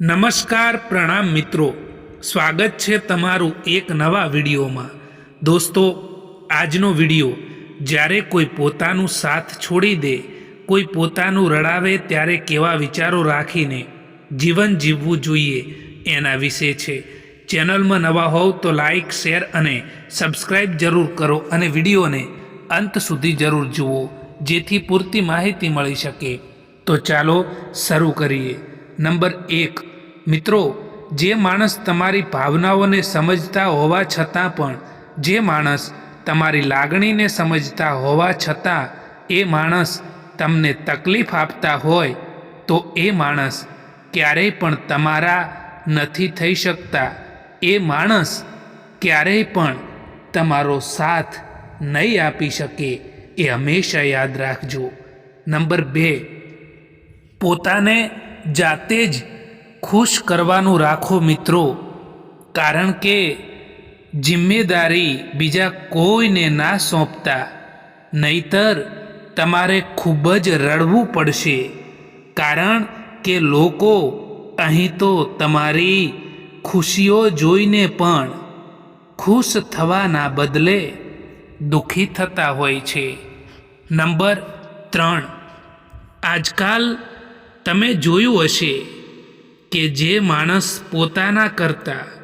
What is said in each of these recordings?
નમસ્કાર પ્રણામ મિત્રો. સ્વાગત છે તમારું એક નવા વિડીયોમાં. દોસ્તો, આજનો વીડિયો, જ્યારે કોઈ પોતાનું સાથ છોડી દે, કોઈ પોતાનું રડાવે ત્યારે કેવા વિચારો રાખીને જીવન જીવવું જોઈએ એના વિશે છે. ચેનલમાં નવા હોવ તો લાઈક, શેર અને સબસ્ક્રાઈબ જરૂર કરો અને વિડીયોને અંત સુધી જરૂર જુઓ, જેથી પૂરતી માહિતી મળી શકે. તો ચાલો શરૂ કરીએ. નંબર એક મિત્રો, જે માણસ તમારી ભાવનાઓને સમજતા હોવા છતાં પણ, જે માણસ તમારી લાગણીને સમજતા હોવા છતાં, એ માણસ તમને તકલીફ આપતા હોય, તો એ માણસ ક્યારેય પણ તમારા નથી થઈ શકતા. એ માણસ ક્યારેય પણ તમારો સાથ નહીં આપી શકે, એ હંમેશા યાદ રાખજો. નંબર બે, પોતાને જાતે જ ખુશ કરવાનું રાખો મિત્રો. કારણ કે જિમ્મેદારી બીજા કોઈને ના સોંપતા. નહીતર તમારે ખૂબ જ રડવું પડશે. કારણ કે લોકો અહીં તો તમારી ખુશીઓ જોઈને પણ ખુશ થવાના બદલે દુઃખી થતા હોય છે. નંબર ત્રણ. આજકાલ તમે જોયું હશે કે જે માણસ પોતાના કરતાં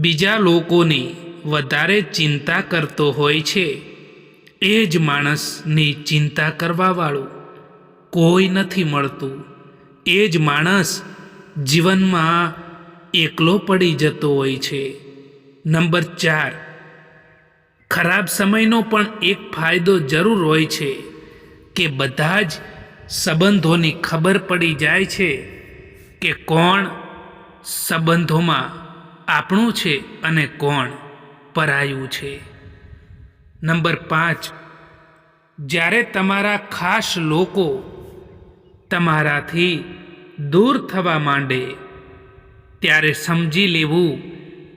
બીજા લોકોની વધારે ચિંતા કરતો હોય છે, એ જ માણસની ચિંતા કરવાવાળું કોઈ નથી મળતું. એ જ માણસ જીવનમાં એકલો પડી જતો હોય છે. નંબર ચાર. ખરાબ સમયનો પણ એક ફાયદો જરૂર હોય છે કે બધા જ સંબંધોની ખબર પડી જાય છે. કે કોણ સંબંધોમાં આપણું છે અને કોણ પરાયું છે. નંબર પાંચ. જ્યારે તમારા ખાસ લોકો તમારાથી દૂર થવા માંડે, ત્યારે સમજી લેવું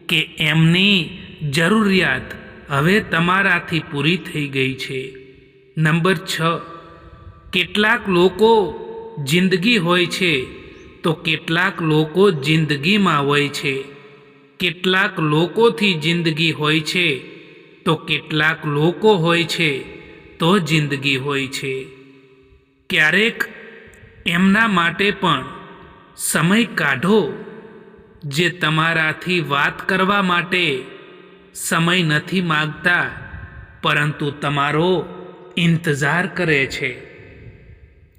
કે એમની જરૂરિયાત હવે તમારાથી પૂરી થઈ ગઈ છે. નંબર છ. કેટલાક લોકો જિંદગી હોય છે તો કેટલાક લોકો જિંદગીમાં હોય છે. કેટલાક લોકોથી જિંદગી હોય છે. તો કેટલાક લોકો હોય છે, તો જિંદગી હોય છે. ક્યારેક એમના માટે પણ સમય કાઢો, જે તમારાથી વાત કરવા માટે સમય નથી માગતા, પરંતુ તમારો ઇંતજાર કરે છે.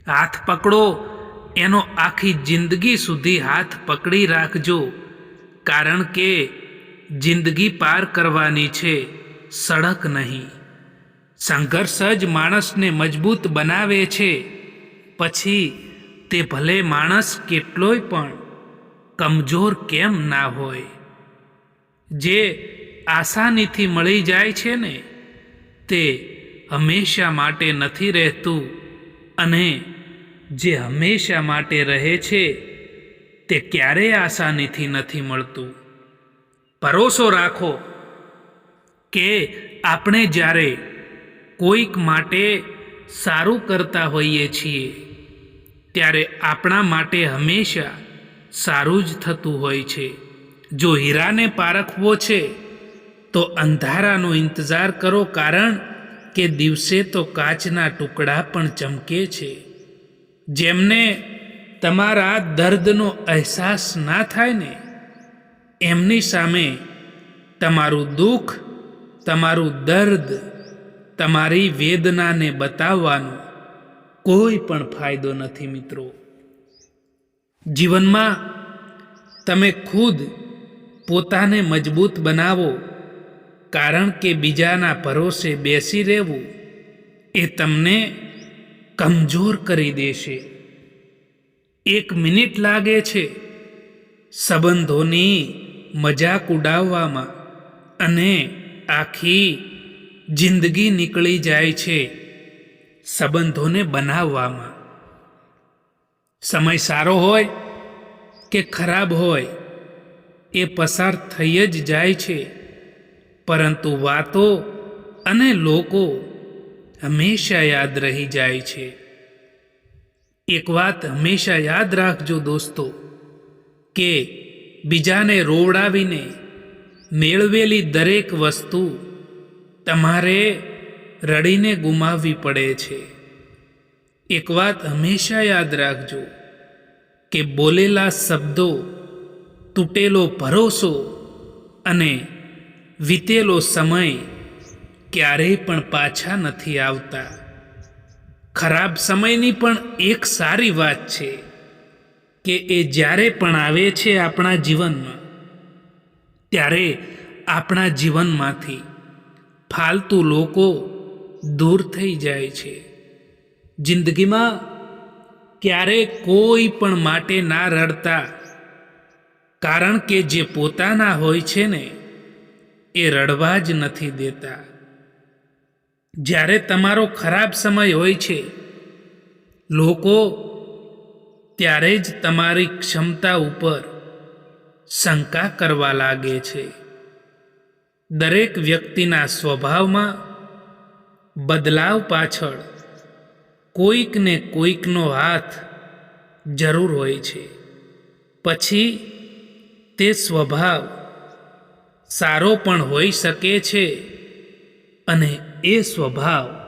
હાથ પકડો એનો આખી જિંદગી સુધી હાથ પકડી રાખજો. કારણ કે જિંદગી પાર કરવાની છે, સડક નહીં. સંઘર્ષ જ માણસને મજબૂત બનાવે છે. પછી તે ભલે માણસ કેટલોય પણ કમજોર કેમ ના હોય. જે આસાનીથી મળી જાય છે ને, તે હંમેશા માટે નથી રહેતું અને જે હંમેશા માટે રહે છે, તે ક્યારેય આસાનીથી નથી મળતું. ભરોસો રાખો કે આપણે જ્યારે કોઈક માટે સારું કરતા હોઈએ છીએ, ત્યારે આપણા માટે હંમેશા સારું જ થતું હોય છે. જો હીરાને પારખવો છે, તો અંધારાનો ઇંતજાર કરો, કારણ કે દિવસે તો કાચના ટુકડા પણ ચમકે છે. જેમને તમારા દર્દનો અહેસાસ ના થાય ને, એમની સામે તમારું દુઃખ, તમારું દર્દ, તમારી વેદનાને બતાવવાનો કોઈ પણ ફાયદો નથી મિત્રો. જીવનમાં તમે ખુદ પોતાને મજબૂત બનાવો, કારણ કે બીજાના ભરોસે બેસી રહેવું એ તમને કમજોર કરી દેશે. એક મિનિટ લાગે છે સંબંધોની મજાક ઉડાવવામાં અને આખી જિંદગી નીકળી જાય છે સંબંધોને બનાવવામાં. સમય સારો હોય કે ખરાબ હોય એ પસાર થઈ જ જાય છે, પરંતુ વાતો અને લોકો હંમેશા યાદ રહી જાય છે. એક વાત હંમેશા યાદ રાખજો દોસ્તો, કે બીજાને રોવડાવીને મેળવેલી દરેક વસ્તુ તમારે રડીને ગુમાવવી પડે છે. એક વાત હંમેશા યાદ રાખજો, કે બોલેલા શબ્દો તૂટેલો ભરોસો અને વીતેલો સમય ક્યારેય પણ પાછા નથી આવતા. ખરાબ સમયની પણ એક સારી વાત છે કે એ જ્યારે પણ આવે છે આપણા જીવનમાં, ત્યારે આપણા જીવનમાંથી ફાલતુ લોકો દૂર થઈ જાય છે. જિંદગીમાં ક્યારે કોઈ પણ માટે ના રડતા, કારણ કે જે પોતાના હોય છે ને, એ રડવા જ નથી દેતા. જ્યારે તમારો ખરાબ સમય હોય છે, લોકો ત્યારે જ તમારી ક્ષમતા ઉપર શંકા કરવા લાગે છે. દરેક વ્યક્તિના સ્વભાવમાં બદલાવ પાછળ કોઈક ને કોઈકનો હાથ જરૂર હોય છે. પછી તે સ્વભાવ સારો પણ હોઈ શકે છે અને એ સ્વભાવ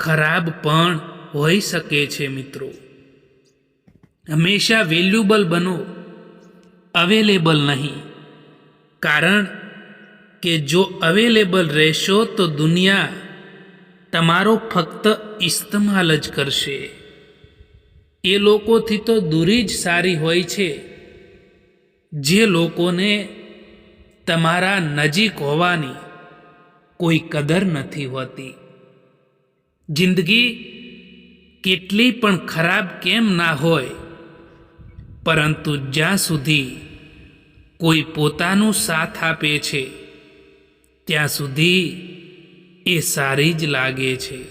ખરાબ પણ હોઈ શકે છે, મિત્રો. હંમેશા વેલ્યુબલ બનો, અવેલેબલ નહીં. કારણ કે જો અવેલેબલ રહેશો તો દુનિયા તમારો ફક્ત ઇસ્તમાલ જ કરશે. એ લોકોથી તો દૂરી જ સારી હોય છે. જે લોકોને તમારા નજીક હોવાની કોઈ કદર નથી હોતી. જિંદગી કેટલી પણ ખરાબ કેમ ના હોય, પરંતુ જ્યાં સુધી કોઈ પોતાનું સાથ આપે છે, ત્યાં સુધી એ સારી જ લાગે છે.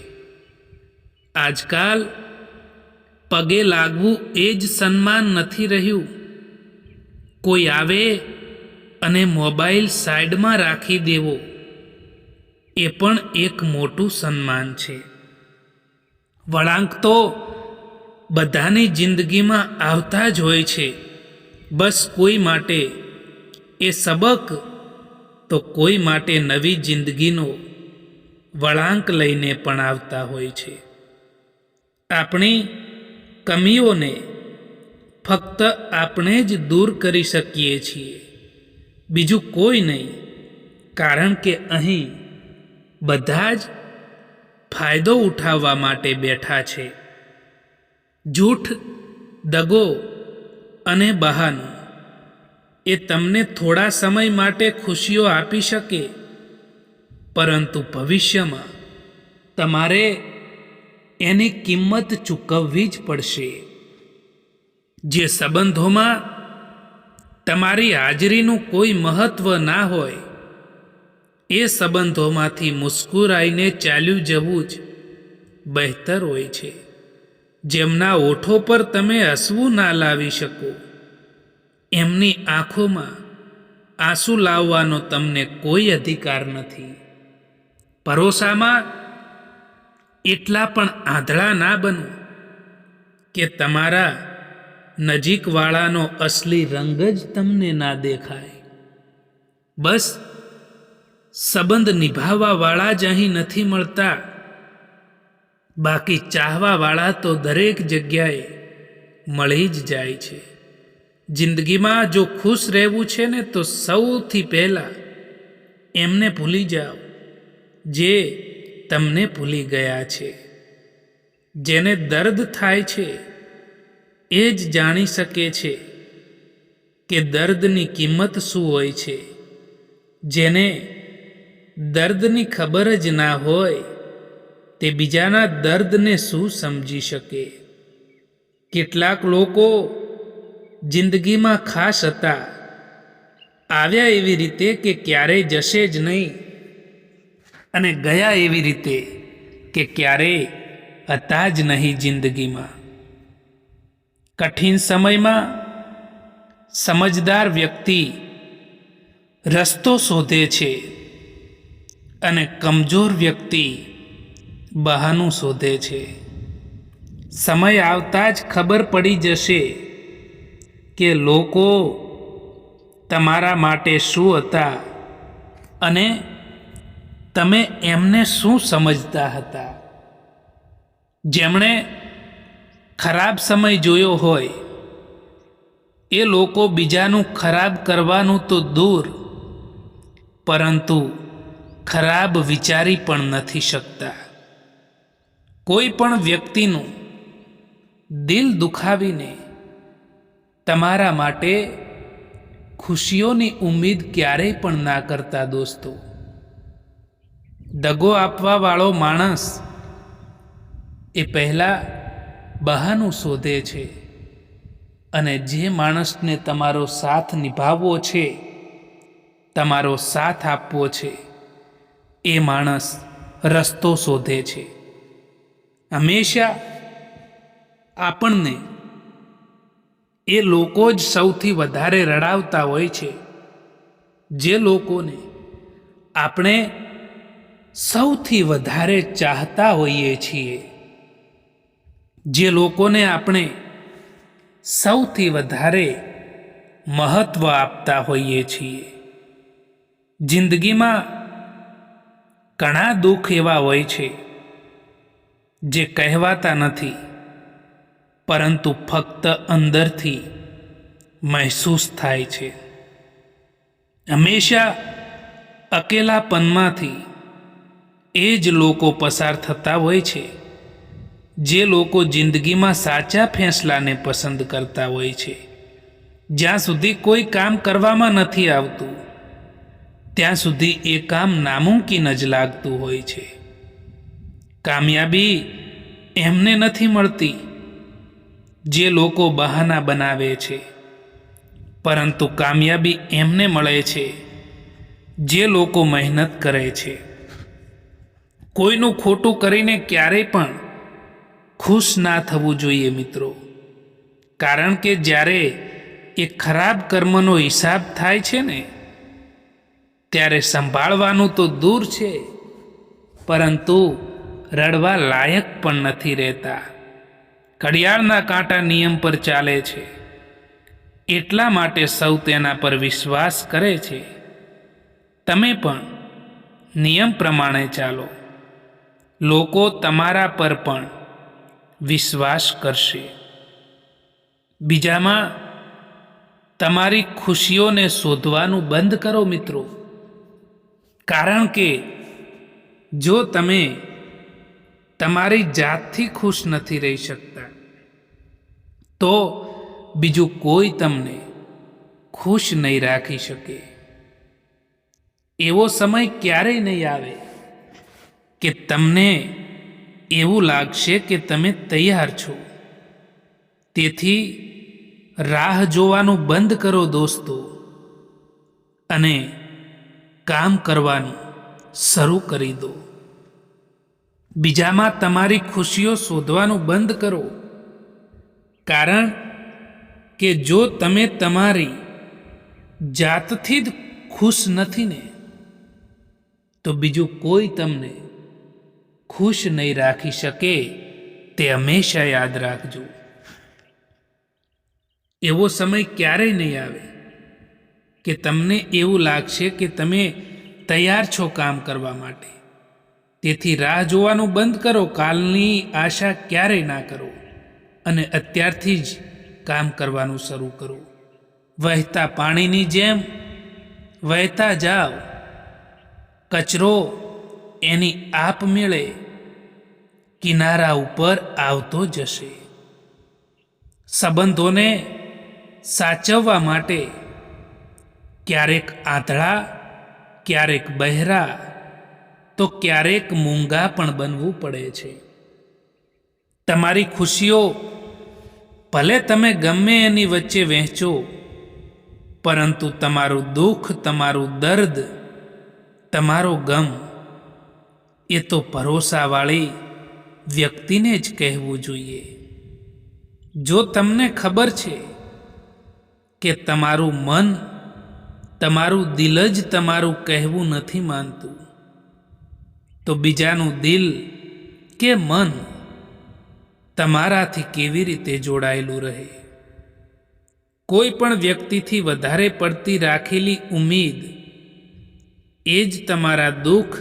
આજકાલ પગે લાગવું એ જ સન્માન નથી રહ્યું. કોઈ આવે અને મોબાઈલ સાઈડમાં રાખી દેવો. એ પણ એક મોટું સન્માન છે. વળાંક તો બધાની જિંદગીમાં આવતા જ હોય છે. બસ કોઈ માટે એ સબક તો કોઈ માટે નવી જિંદગીનો વળાંક લઈને પણ આવતા હોય છે. આપણી કમીઓને ફક્ત આપણે જ દૂર કરી શકીએ છીએ. બીજું કોઈ નહીં, કારણ કે અહીં બધા જ ફાયદો ઉઠાવવા માટે બેઠા છે. જૂઠ, દગો અને બહાનું એ તમને થોડા સમય માટે ખુશીઓ આપી શકે, પરંતુ ભવિષ્યમાં તમારે એની કિંમત ચૂકવવી જ પડશે. જે સંબંધોમાં તમારી હાજરીનું કોઈ મહત્ત્વ ના હોય એ સંબંધોમાંથી મુસ્કુરાઈને ચાલ્યું જવું જ બહેતર હોય છે. જેમના ઓઠો પર તમે હસવું ના લાવી શકો, એમની આંખોમાં આંસુ લાવવાનો તમને કોઈ અધિકાર નથી. ભરોસામાં એટલા પણ આંધળા ના બનો કે તમારા નજીકવાળાનો અસલી રંગ જ તમને ના દેખાય. બસ સંબંધ નિભાવવાવાળા જ અહીં નથી મળતા. બાકી ચાહવાવાળા તો દરેક જગ્યાએ મળી જ જાય છે. જિંદગીમાં જો ખુશ રહેવું છે ને તો સૌથી પહેલાં એમને ભૂલી જાઓ, જે તમને ભૂલી ગયા છે. જેને દર્દ થાય છે, એ જ જાણી શકે છે કે દર્દની કિંમત શું હોય છે. જેને દર્દની ખબર જ ના હોય તે બીજાના દર્દને શું સમજી શકે? કેટલાક લોકો જિંદગીમાં ખાસ હતા. આવ્યા એવી રીતે કે ક્યારેય જશે જ નહીં. અને ગયા એવી રીતે કે ક્યારેય હતા જ નહીં જિંદગીમાં. કઠિન સમયમાં સમજદાર વ્યક્તિ રસ્તો શોધે છે. અને કમજોર વ્યક્તિ બહાનું શોધે છે. સમય આવતા જ ખબર પડી જશે કે લોકો તમારા માટે શું હતા અને તમે એમને શું સમજતા હતા. જેમણે ખરાબ સમય જોયો હોય, એ લોકો બીજાનું ખરાબ કરવાનું તો દૂર, પરંતુ ખરાબ વિચારી પણ નથી શકતા. કોઈ પણ વ્યક્તિનું દિલ દુખાવીને તમારા માટે ખુશીઓની ઉમ્મીદ ક્યારેય પણ ના કરતા દોસ્તો. દગો આપવાવાળો માણસ એ પહેલાં બહાનું શોધે છે અને જે માણસને તમારો સાથ નિભાવવો છે, તમારો સાથ આપવો છે એ માણસ રસ્તો શોધે છે. હંમેશા આપણને એ લોકો જ સૌથી વધારે રડાવતા હોય છે, જે લોકોને આપણે સૌથી વધારે ચાહતા હોઈએ છીએ, જે લોકોને આપણે સૌથી વધારે મહત્ત્વ આપતા હોઈએ છીએ. જિંદગીમાં ઘણા દુઃખ એવા હોય છે, જે કહેવાતા નથી, પરંતુ ફક્ત અંદરથી મહેસૂસ થાય છે. હંમેશા અકેલાપનમાંથી એ જ લોકો પસાર થતા હોય છે, જે લોકો જિંદગીમાં સાચા ફેંસલાને પસંદ કરતા હોય છે, જ્યાં સુધી કોઈ કામ કરવામાં નથી આવતું. ત્યાં સુધી એ કામ નામુમકિન જ લાગતું હોય છે. કામયાબી એમને નથી મળતી જે લોકો બહાના બનાવે છે. પરંતુ કામયાબી એમને મળે છે જે લોકો મહેનત કરે છે. કોઈનું ખોટું કરીને ક્યારેય પણ ખુશ ના થવું જોઈએ મિત્રો. કારણ કે જ્યારે એ ખરાબ કર્મનો હિસાબ થાય છે ને ત્યારે સંભાળવાનું તો દૂર છે, પરંતુ રડવા લાયક પણ નથી રહેતા. ઘડિયાળના કાંટા નિયમ પર ચાલે છે. એટલા માટે સૌ તેના પર વિશ્વાસ કરે છે. તમે પણ નિયમ પ્રમાણે ચાલો. લોકો તમારા પર પણ વિશ્વાસ કરશે. બીજામાં, તમારી ખુશીઓને શોધવાનું બંધ કરો મિત્રો. કારણ કે જો તમે તમારી જાતથી ખુશ નથી રહી શકતા, તો બીજું કોઈ તમને ખુશ નહીં રાખી શકે. એવો સમય ક્યારેય નહીં આવે કે તમને એવું લાગશે કે તમે તૈયાર છો. તેથી રાહ જોવાનું બંધ કરો દોસ્તો અને કામ કરવાનું શરૂ કરી દો. બીજામાં તમારી ખુશીઓ શોધવાનું બંધ કરો. કારણ કે જો તમે તમારી જાતથી જ ખુશ નથી ને, તો બીજું કોઈ તમને ખુશ નહીં રાખી શકે તે હંમેશા યાદ રાખજો. એવો સમય ક્યારેય નહીં આવે કે તમને એવું લાગશે કે તમે તૈયાર છો કામ કરવા માટે. તેથી રાહ જોવાનું બંધ કરો, કાલની આશા ક્યારેય ના કરો અને અત્યારથી જ કામ કરવાનું શરૂ કરો. વહેતા પાણીની જેમ વહેતા જાઓ કચરો એની આપમેળે કિનારા ઉપર આવતો જશે. સંબંધોને સાચવવા માટે ક્યારેક આંધળા ક્યારેક બહેરા, તો ક્યારેક મૂંગા પણ બનવું પડે છે. તમારી ખુશીઓ ભલે તમે ગમે એની વચ્ચે વહેંચો, પરંતુ તમારું દુઃખ, તમારું દર્દ, તમારો ગમ, એ તો ભરોસાવાળી વ્યક્તિને જ કહેવું જોઈએ. જો તમને ખબર છે કે તમારું મન તમારું દિલ જ તમારું કહેવું નથી માનતું. તો બીજાનું દિલ કે મન તમારાથી કેવી રીતે જોડાયેલું રહે? કોઈ પણ વ્યક્તિથી વધારે પડતી રાખેલી ઉમેદ એ જ તમારા દુઃખ,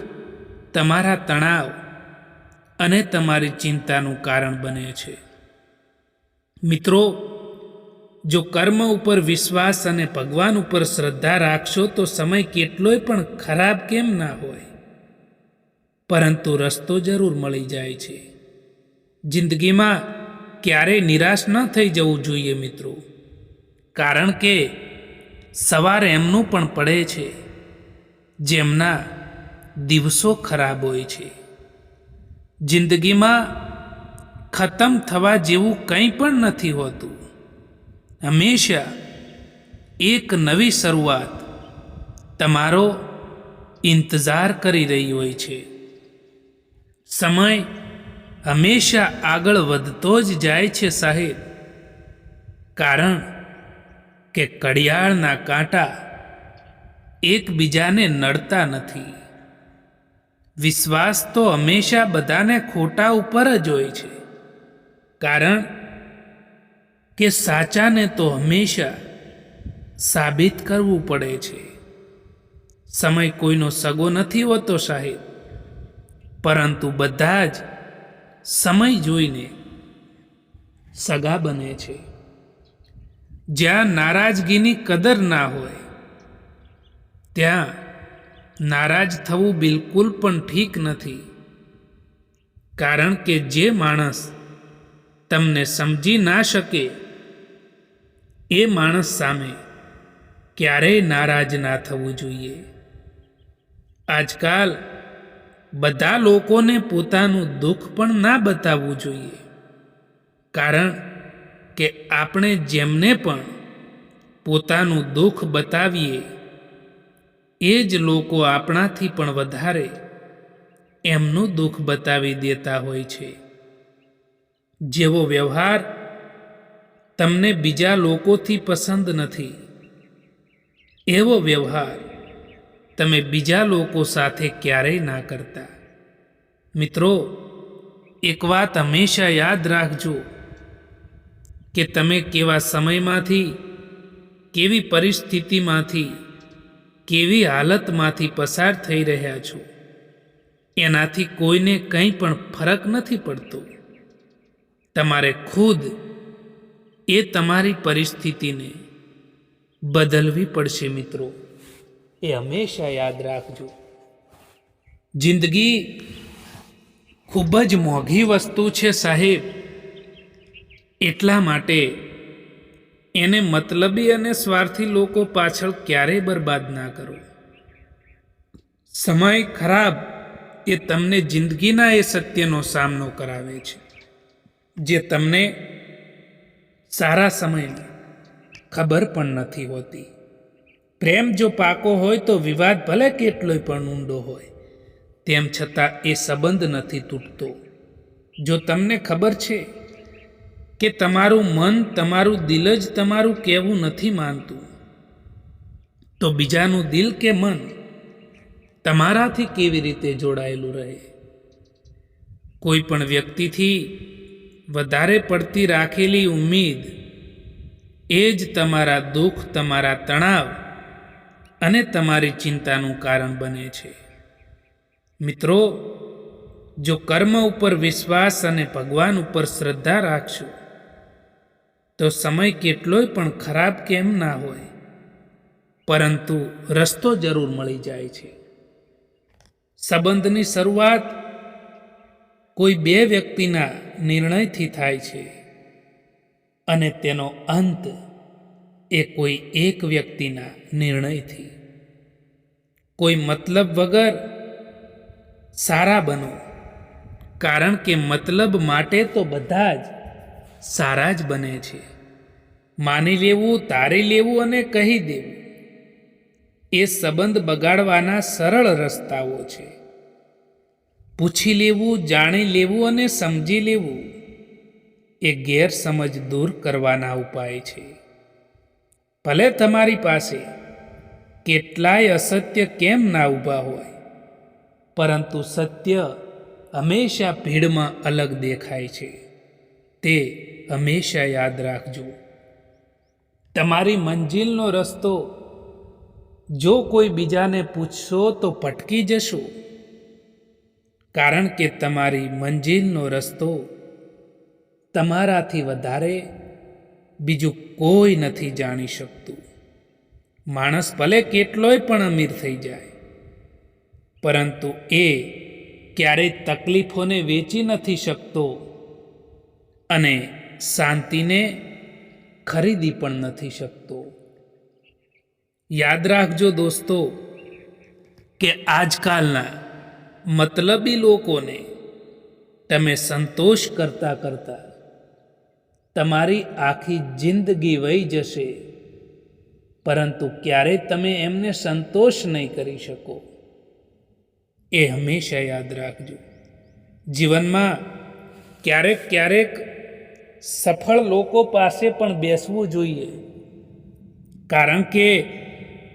તમારા તણાવ અને તમારી ચિંતાનું કારણ બને છે. મિત્રો જો કર્મ ઉપર વિશ્વાસ અને ભગવાન ઉપર શ્રદ્ધા રાખશો તો સમય કેટલોય પણ ખરાબ કેમ ના હોય. પરંતુ રસ્તો જરૂર મળી જાય છે. જિંદગીમાં ક્યારેય નિરાશ ન થઈ જવું જોઈએ મિત્રો. કારણ કે સવાર એમનું પણ પડે છે. જેમના દિવસો ખરાબ હોય છે. જિંદગીમાં ખતમ થવા જેવું કંઈ પણ નથી હોતું. હંમેશા એક નવી શરૂઆત તમારો ઇંતજાર કરી રહી હોય છે. સમય હંમેશા આગળ વધતો જ જાય છે સાહેબ. કારણ કે ઘડિયાળના કાંટા એકબીજાને નડતા નથી. વિશ્વાસ તો હંમેશા બધાને ખોટા ઉપર જ હોય છે. કારણ કે સાચાને તો હંમેશા સાબિત કરવું પડે છે. સમય કોઈનો સગો નથી હોતો સાહેબ. પરંતુ બધા જ સમય જોઈને સગા બને છે. જ્યાં નારાજગીની કદર ના હોય, ત્યાં નારાજ થવું બિલકુલ પણ ઠીક નથી. કારણ કે જે માણસ તમને સમજી ના શકે એ માણસ સામે ક્યારેય નારાજ ના થવું જોઈએ. આજકાલ બધા લોકોને પોતાનું દુઃખ પણ ના બતાવવું જોઈએ. કારણ કે આપણે જેમને પણ પોતાનું દુઃખ બતાવીએ, એ જ લોકો આપણાથી પણ વધારે એમનું દુઃખ બતાવી દેતા હોય છે. જેવો વ્યવહાર તમને બીજા લોકોથી પસંદ નથી. એવો વ્યવહાર તમે બીજા લોકો સાથે ક્યારેય ના કરતા. મિત્રો, એક વાત હંમેશા યાદ રાખજો કે તમે કેવા સમયમાંથી, કેવી પરિસ્થિતિમાંથી, કેવી હાલતમાંથી પસાર થઈ રહ્યા છો. એનાથી કોઈને કંઈ પણ ફરક નથી પડતો. તમારે ખુદ એ તમારી પરિસ્થિતિને બદલવી પડશે મિત્રો. એ હંમેશા યાદ રાખજો. જિંદગી ખૂબ જ મોંઘી વસ્તુ છે સાહેબ. એટલા માટે એને મતલબી અને સ્વાર્થી લોકો પાછળ ક્યારેય બરબાદ ના કરો. સમય ખરાબ એ તમને જિંદગીના એ સત્યનો સામનો કરાવે છે. જે તમને સારા સમયમાં ખબર પણ નથી હોતી. પ્રેમ જો પાકો હોય તો વિવાદ ભલે કેટલોય પણ ઊંડો હોય. તેમ છતાં એ સંબંધ નથી તૂટતો. જો તમને ખબર છે કે તમારું મન, તમારું દિલ જ તમારું કહેવું નથી માનતું, તો બીજાનું દિલ કે મન તમારાથી કેવી રીતે જોડાયેલું રહે? કોઈ પણ વ્યક્તિથી વધારે પડતી રાખેલી ઉમ્મીદ. એ જ તમારા દુઃખ, તમારા તણાવ અને તમારી ચિંતાનું કારણ બને છે. મિત્રો, જો કર્મ ઉપર વિશ્વાસ અને ભગવાન ઉપર શ્રદ્ધા રાખશો, તો સમય કેટલોય પણ ખરાબ કેમ ના હોય? પરંતુ રસ્તો જરૂર મળી જાય છે. સંબંધની શરૂઆત કોઈ બે વ્યક્તિના નિર્ણયથી થાય છે અને તેનો અંત એ કોઈ એક વ્યક્તિના નિર્ણયથી. કોઈ મતલબ વગર સારા બનો, કારણ કે મતલબ માટે તો બધા જ સારા જ બને છે. માની લેવું, તારી લેવું અને કહી દેવું એ સંબંધ બગાડવાના સરળ રસ્તાઓ છે. પૂછી લેવું, જાણી લેવું અને સમજી લેવું એ ગેરસમજ દૂર કરવાના ઉપાય છે. ભલે તમારી પાસે કેટલાય અસત્ય કેમ ના ઊભા હોય, પરંતુ સત્ય હંમેશા ભીડમાં અલગ દેખાય છે. તે હંમેશા યાદ રાખજો. તમારી મંજિલનો રસ્તો જો કોઈ બીજાને પૂછશો તો ભટકી જશો. કારણ કે તમારી મંજિલનો રસ્તો તમારાથી વધારે બીજું કોઈ નથી જાણી શકતું. માણસ ભલે કેટલોય પણ અમીર થઈ જાય, પરંતુ એ ક્યારેય તકલીફોને વેચી નથી શકતો અને શાંતિને ખરીદી પણ નથી શકતો. યાદ રાખજો દોસ્તો કે આજકાલના મતલબી લોકોને તમે સંતોષ કરતા કરતા તમારી આખી જિંદગી વહી જશે, પરંતુ ક્યારેય તમે એમને સંતોષ નહીં કરી શકો એ હંમેશા યાદ રાખજો. જીવનમાં ક્યારેક ક્યારેક સફળ લોકો પાસે પણ બેસવું જોઈએ, કારણ કે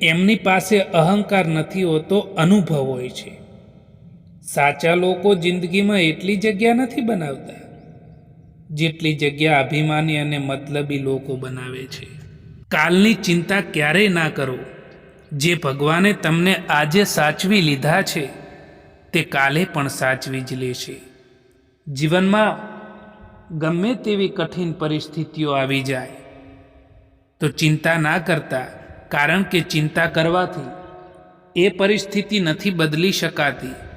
એમની પાસે અહંકાર નથી હોતો, અનુભવ હોય છે. સાચા લોકો જિંદગીમાં એટલી જગ્યા નથી બનાવતા, જેટલી જગ્યા અભિમાની અને મતલબી લોકો બનાવે છે. કાલની ચિંતા ક્યારેય ના કરો. જે ભગવાને તમને આજે સાચવી લીધા છે, તે કાલે પણ સાચવી જ લેશે. જીવનમાં ગમે તેવી કઠિન પરિસ્થિતિઓ આવી જાય, તો ચિંતા ના કરતા, કારણ કે ચિંતા કરવાથી એ પરિસ્થિતિ નથી બદલી શકાતી.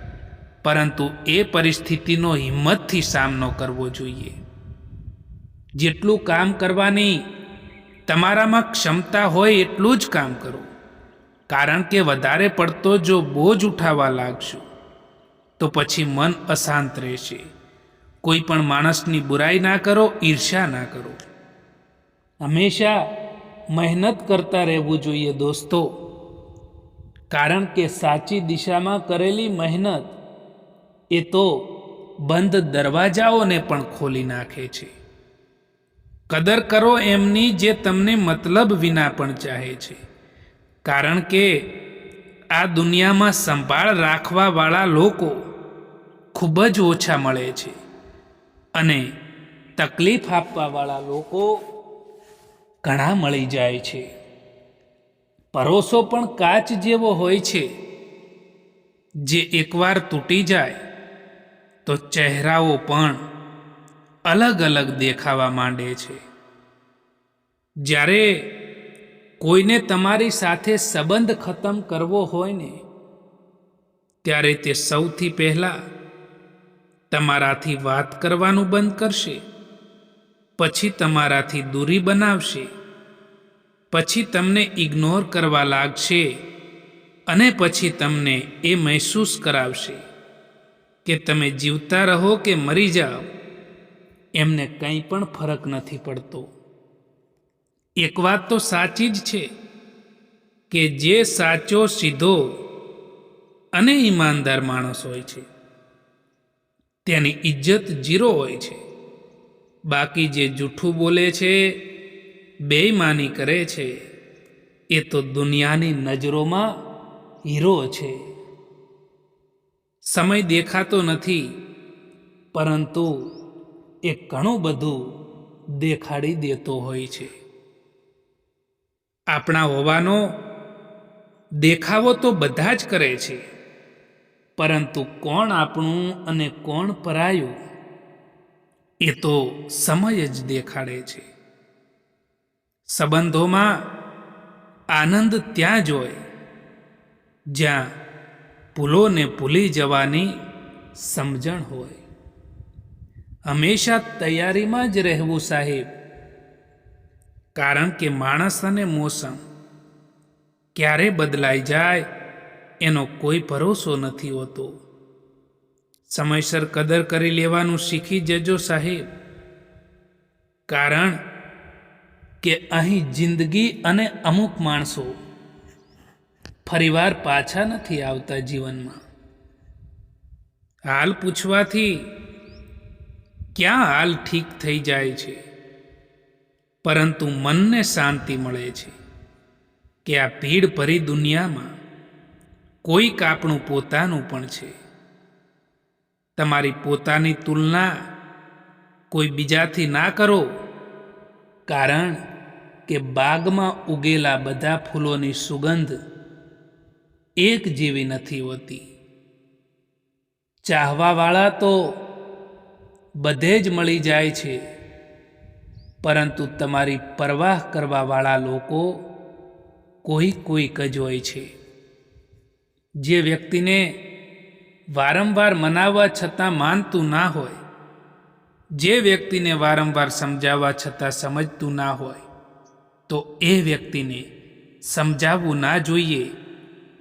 પરંતુ એ પરિસ્થિતિનો હિંમતથી સામનો કરવો જોઈએ. જેટલું કામ કરવાની તમારામાં ક્ષમતા હોય એટલું જ કામ કરો. કારણ કે વધારે પડતો જો બોજ ઉઠાવવા લાગશો, તો પછી મન અશાંત રહેશે. કોઈ પણ માણસની બુરાઈ ના કરો, ઈર્ષ્યા ના કરો. હંમેશા મહેનત કરતા રહેવું જોઈએ દોસ્તો. કારણ કે સાચી દિશામાં કરેલી મહેનત એ તો બંધ દરવાજાઓને પણ ખોલી નાખે છે. કદર કરો એમની જે તમને મતલબ વિના પણ ચાહે છે. કારણ કે આ દુનિયામાં સંભાળ રાખવાવાળા લોકો ખૂબ જ ઓછા મળે છે અને તકલીફ આપવાવાળા લોકો ઘણા મળી જાય છે. પરોસો પણ કાચ જેવો હોય છે. જે એકવાર તૂટી જાય તો ચહેરાઓ પણ અલગ અલગ દેખાવા માંડે છે. જ્યારે કોઈને તમારી સાથે સંબંધ ખતમ કરવો હોય ને, ત્યારે તે સૌથી પહેલાં તમારાથી વાત કરવાનું બંધ કરશે, પછી તમારાથી દૂરી બનાવશે, પછી તમને ઇગ્નોર કરવા લાગશે, અને પછી તમને એ મહેસૂસ કરાવશે. કે તમે જીવતા રહો કે મરી જાઓ, એમને કંઈ પણ ફરક નથી પડતો. એક વાત તો સાચી જ છે કે જે સાચો સીધો અને ઈમાનદાર માણસ હોય છે, તેની ઇજ્જત જીરો હોય છે. બાકી જે જૂઠું બોલે છે, બેઈમાની કરે છે, એ તો દુનિયાની નજરોમાં હીરો છે. સમય દેખાતો નથી, પરંતુ એ ઘણું બધું દેખાડી દેતો હોય છે. આપણા હોવાનો દેખાવો તો બધા જ કરે છે, પરંતુ કોણ આપણું અને કોણ પરાયું, એ તો સમય જ દેખાડે છે. સંબંધોમાં આનંદ ત્યાં જ હોય, જ્યાં ભૂલોને ભૂલી જવાની સમજણ હોય. હંમેશા તૈયારીમાં જ રહેવું સાહેબ. કારણ કે માણસ અને મોસમ ક્યારે બદલાઈ જાય એનો કોઈ ભરોસો નથી હોતો. સમયસર કદર કરી લેવાનું શીખી જજો સાહેબ. કારણ કે અહીં જિંદગી અને અમુક માણસો ફરીવાર પાછા નથી આવતા જીવનમાં. હાલ પૂછવાથી ક્યાં હાલ ઠીક થઈ જાય છે? પરંતુ મનને શાંતિ મળે છે કે આ ભીડ ભરી દુનિયામાં કોઈક આપણું પોતાનું પણ છે. તમારી પોતાની તુલના કોઈ બીજાથી ના કરો, કારણ કે બાગમાં ઉગેલા બધા ફૂલોની સુગંધ એક જેવી નથી હોતી. ચાહવાવાળા તો બધે જ મળી જાય છે, પરંતુ તમારી પરવાહ કરવાવાળા લોકો કોઈ કોઈક જ હોય છે. જે વ્યક્તિને વારંવાર મનાવવા છતાં માનતું ના હોય, જે વ્યક્તિને વારંવાર સમજાવવા છતાં સમજતું ના હોય, તો એ વ્યક્તિને સમજાવવું ના જોઈએ.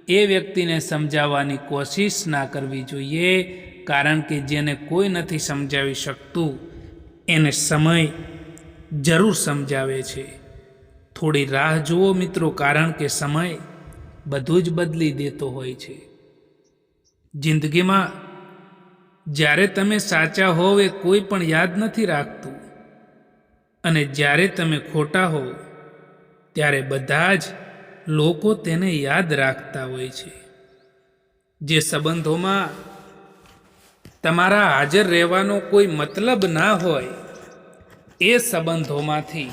એ વ્યક્તિને સમજાવવાની કોશિશ ના કરવી જોઈએ, કારણ કે જેને કોઈ નથી સમજાવી શકતું, એને સમય જરૂર સમજાવે છે. થોડી રાહ જુઓ મિત્રો, કારણ કે સમય બધું જ બદલી દેતો હોય છે. જિંદગીમાં જ્યારે તમે સાચા હોવ એ કોઈ પણ યાદ નથી રાખતું. અને જ્યારે તમે ખોટા હો ત્યારે બધા જ લોકો તેને યાદ રાખતા હોય છે. જે સંબંધોમાં તમારા હાજર રહેવાનો કોઈ મતલબ ના હોય, એ સંબંધોમાંથી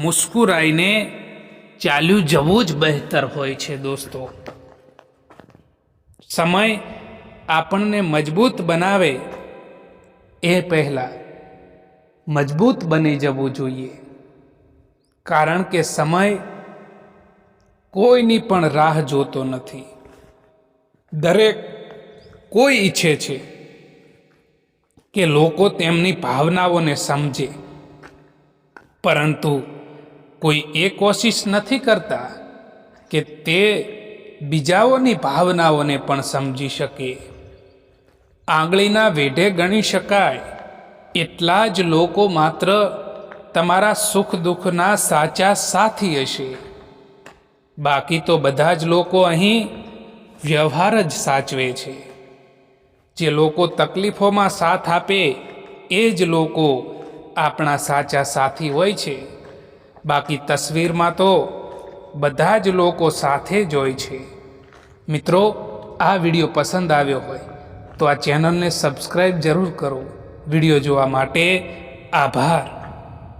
મુસ્કુરાઈને ચાલ્યું જવું જ બહેતર હોય છે દોસ્તો. સમય આપણને મજબૂત બનાવે એ પહેલાં મજબૂત બની જવું જોઈએ. કારણ કે સમય કોઈની પણ રાહ જોતો નથી. દરેક કોઈ ઈચ્છે છે કે લોકો તેમની ભાવનાઓને સમજે. પરંતુ કોઈ એ કોશિશ નથી કરતા કે તે બીજાઓની ભાવનાઓને પણ સમજી શકે. આંગળીના વેઢે ગણી શકાય એટલા જ લોકો માત્ર તમારા સુખ દુઃખના સાચા સાથી હશે. બાકી તો બધા જ લોકો અહીં વ્યવહાર જ સાચવે છે. જે લોકો તકલીફોમાં સાથ આપે, એ જ લોકો આપણા સાચા સાથી હોય છે. બાકી તસવીરમાં તો બધા જ લોકો સાથે જ હોય છે. મિત્રો, આ વીડિયો પસંદ આવ્યો હોય, તો આ ચેનલને સબસ્ક્રાઈબ જરૂર કરો. વીડિયો જોવા માટે આભાર.